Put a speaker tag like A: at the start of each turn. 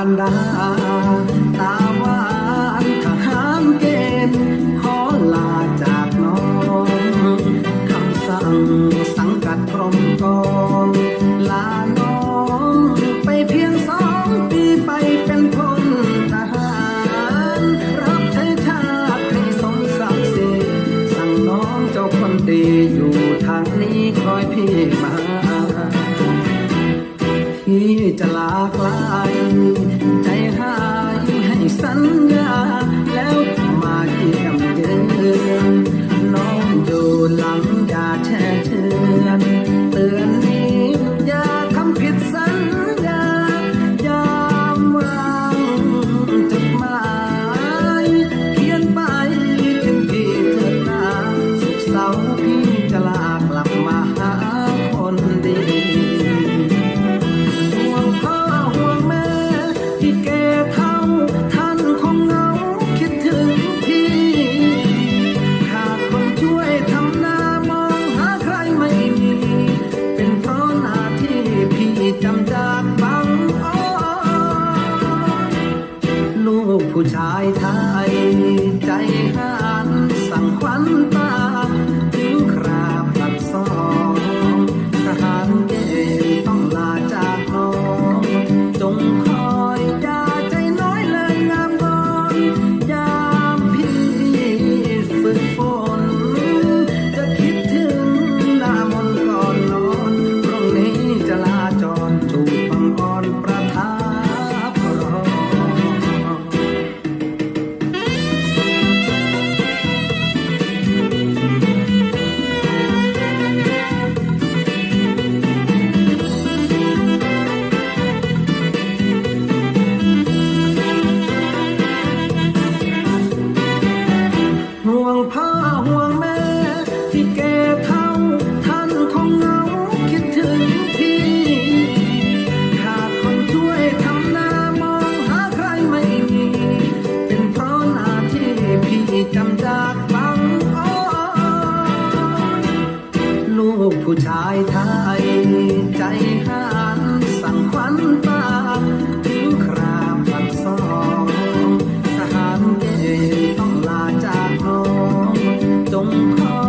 A: านดาตาหวานข้าหามเกณฑ์ขอลาจากน้องคำสั่งสังกัดกรมกองลาน้องไปเพียงสองปีไปเป็นพลทหารรับใช้ชาติให้สมศักดิ์ศรีสั่งน้องเจ้าคนดีอยู่ทางนี้คอยพี่มา พี่จะลาไกล ผู้ชายไทยใจหา ผู้ชายไทย ใจห้ามสั่งควันตาถึงครามผักซองทหารเกณฑ์ต้องลาจากน้องจงขอ